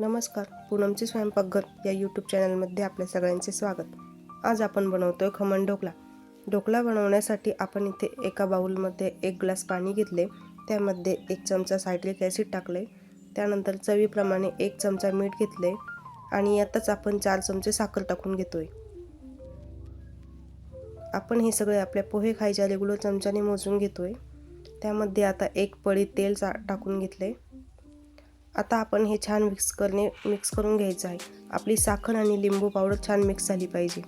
नमस्कार पूनमचे स्वयंपाकघर या यूट्यूब चॅनलमध्ये आपल्या सगळ्यांचे स्वागत. आज आपण बनवतो आहे खमण ढोकला. ढोकला बनवण्यासाठी आपण इथे एका बाउलमध्ये एक ग्लास पाणी घेतले त्यामध्ये एक चमचा सायट्रिक ॲसिड टाकले त्यानंतर चवीप्रमाणे एक चमचा मीठ घेतले आणि यातच आपण चार चमचे साखर टाकून घेतोय. आपण हे सगळे आपल्या पोहे खायच्या रेगुलर चमच्याने मोजून घेतोय. त्यामध्ये आता एक पळी तेल चा टाकून घेतले आता आपण हे छान मिक्स करणे मिक्स करून घ्यायचं आहे. आपली साखर आणि लिंबू पावडर छान मिक्स झाली पाहिजे.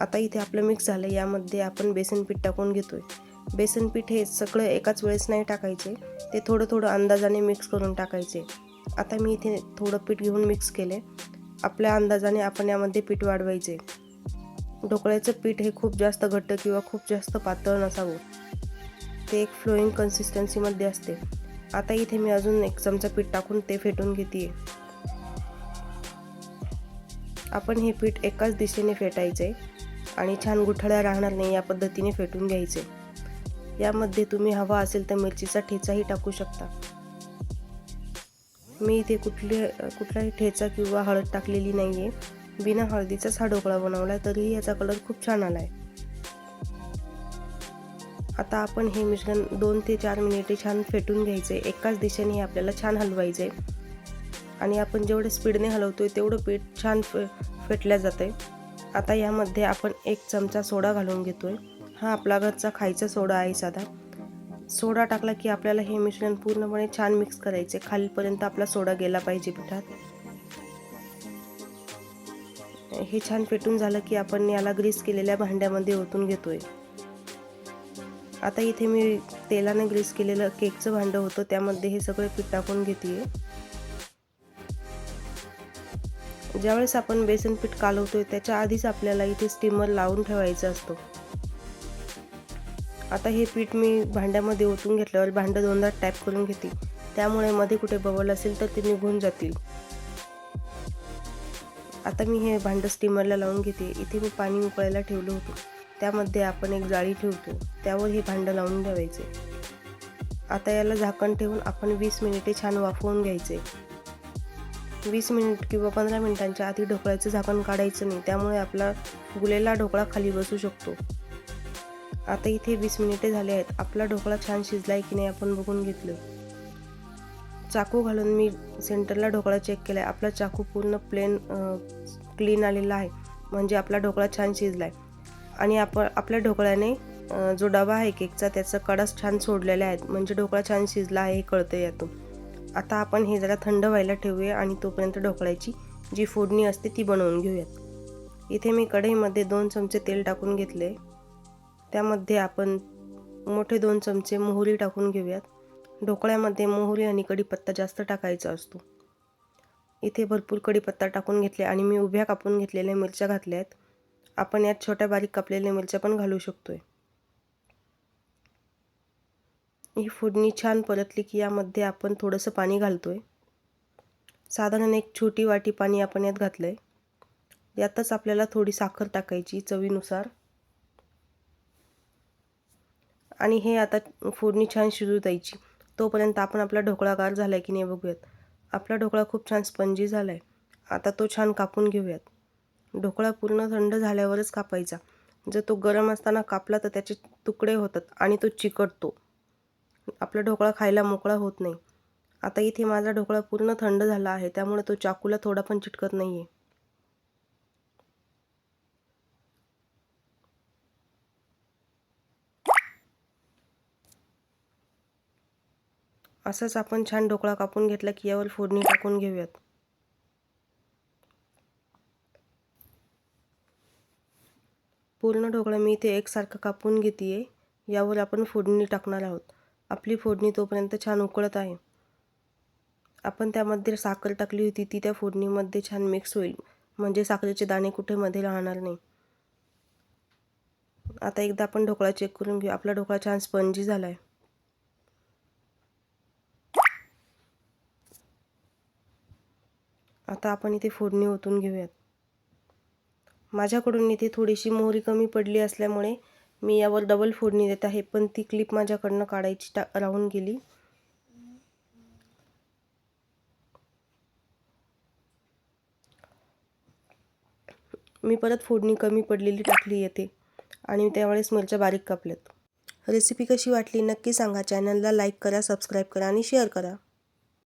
आता इथे आपलं मिक्स झालं यामध्ये आपण बेसन पीठ टाकून घेतो आहे बेसन पीठ हे सगळं एकाच वेळेस नाही टाकायचे ते थोडं थोडं अंदाजाने मिक्स करून टाकायचे. आता मी इथे थोडं पीठ घेऊन मिक्स केले. आपल्या अंदाजाने आपण यामध्ये पीठ वाढवायचे. ढोकळ्याचं पीठ हे खूप जास्त घट्ट किंवा खूप जास्त पातळ नसावं. ते एक फ्लोईंग कन्सिस्टन्सीमध्ये असते. आता इथे मी अजून एक चमचा पीठ टाकून ते फेटून घेते. आपण हे पीठ एकाच दिशेने फेटायचे आणि छान गुठळ्या राहणार नाही या पद्धतीने फेटून घ्यायचे. यामध्ये तुम्ही हवा असेल तर मिरचीचा ठेचाही टाकू शकता. मी इथे कुठले कुठलाही ठेचा किंवा हळद टाकलेली नाही आहे बिना हळदीचाच हा ढोकळा बनवला तरीही याचा कलर खूप छान आला आहे आता आपण हे मिश्रण दोन ते चार मिनिटे छान फेटून घ्यायचे. एकाच दिशेने हे आपल्याला छान हलवायचे. आणि आपण जेवढे स्पीडने हलवतो आहे तेवढं पीठ छान फे फेटल्या जाते. आता यामध्ये आपण एक चमचा सोडा घालून घेतो आहे हा आपला घरचा खायचा सोडा आहे साधा. सोडा टाकला की आपल्याला हे मिश्रण पूर्णपणे छान मिक्स करायचे. खालीपर्यंत आपला सोडा गेला पाहिजे पिठात. हे छान फेटून झालं की आपण याला ग्रीस केलेल्या भांड्यामध्ये ओतून घेतोय. आता इथे मी तेलाने ग्रीस केलेलं केकचं भांडं होतं त्यामध्ये हे सगळे पीठ टाकून घेते ज्यावेळेस आपण बेसन पीठ कालवतोय त्याच्या आधीच आपल्याला इथे स्टीमर लावून ठेवायचा असतो. आता हे पीठ मी भांड्यामध्ये ओतून घेतल्यावर भांडं दोनदा टॅप करून घेते. त्यामुळे मध्ये कुठे बवल असेल तर ते निघून जातील. आता मी हे भांडं स्टीमरला लावून घेते. इथे मी पाणी उकळायला ठेवलं होतं. त्यामध्ये आपण एक जाळी ठेवतो. त्यावर हे भांडं लावून ठेवायचे. आता याला झाकण ठेवून आपण वीस मिनिटे छान वाफवून घ्यायचे. वीस मिनिट किंवा पंधरा मिनिटांच्या आधी ढोकळ्याचं झाकण काढायचं नाही त्यामुळे आपला गुलेला ढोकळा खाली बसू शकतो. आता इथे वीस मिनिटे झाले आहेत. आपला ढोकळा छान शिजलाय की नाही आपण बघून घेतलं. चाकू घालून मी सेंटरला ढोकळा चेक केला आहे आपला चाकू पूर्ण प्लेन क्लीन आलेला आहे. म्हणजे आपला ढोकळा छान शिजलाय. आणि आपण आपल्या ढोकळ्याने जो डबा आहे केकचा त्याचा कडाच छान सोडलेले आहेत. म्हणजे ढोकळा छान शिजला आहे हे कळतं यातून. आता आपण हे जरा थंड व्हायला ठेवूया आणि तोपर्यंत ढोकळ्याची जी फोडणी असते ती बनवून घेऊयात. इथे मी कढईमध्ये दोन चमचे तेल टाकून घेतले त्यामध्ये आपण मोठे दोन चमचे मोहरी टाकून घेऊयात. ढोकळ्यामध्ये मोहरी आणि कढीपत्ता जास्त टाकायचा असतो. इथे भरपूर कढीपत्ता टाकून घेतले आणि मी उभ्या कापून घेतलेल्या मिरच्या घातल्या आहेत आपण यात छोट्या बारीक कापलेल्या मिरच्या पण घालू शकतोय. ही फोडणी छान परतली की यामध्ये आपण थोडंसं पाणी घालतो आहे साधारण एक छोटी वाटी पाणी आपण यात घातलं आहे यातच आपल्याला थोडी साखर टाकायची चवीनुसार. आणि हे आता फोडणी छान शिजू द्यायची. तोपर्यंत आपण आपला ढोकळा गार झाला आहे की नाही बघूयात. आपला ढोकळा खूप छान स्पंजी झाला आहे आता तो छान कापून घेऊयात. ढोकळा पूर्ण थंड झाल्यावरच कापायचा. जर तो गरम असताना कापला तर त्याचे तुकडे होतात आणि तो चिकटतो. आपला ढोकळा खायला मोकळा होत नाही. आता इथे माझा ढोकळा पूर्ण थंड झाला आहे त्यामुळे तो चाकूला थोडा पण चिटकत नाही आहे असंच आपण छान ढोकळा कापून घेतला की यावर फोडणी टाकून घेऊयात. पूर्ण ढोकळा मी इथे एकसारखं कापून घेते आहे यावर आपण फोडणी टाकणार आहोत. आपली फोडणी तोपर्यंत छान उकळत आहे. आपण त्यामध्ये साखर टाकली होती ती त्या फोडणीमध्ये छान मिक्स होईल. म्हणजे साखरेचे दाणे कुठे मध्ये राहणार नाही. आता एकदा आपण ढोकळा चेक करून घेऊ. आपला ढोकळा छान स्पंजी झाला आहे आता आपण इथे फोडणी ओतून घेऊयात. माझ्याकडून इथे थोडीशी मोहरी कमी पडली असल्यामुळे मी यावर डबल फोडणी देत आहे. पण ती क्लिप माझ्याकडनं काढायची टा राहून गेली. मी परत फोडणी कमी पडलेली टाकली येते आणि त्यावेळेस मिरच्या बारीक कापल्यात. रेसिपी कशी वाटली नक्की सांगा. चॅनलला लाईक करा सबस्क्राईब करा आणि शेअर करा.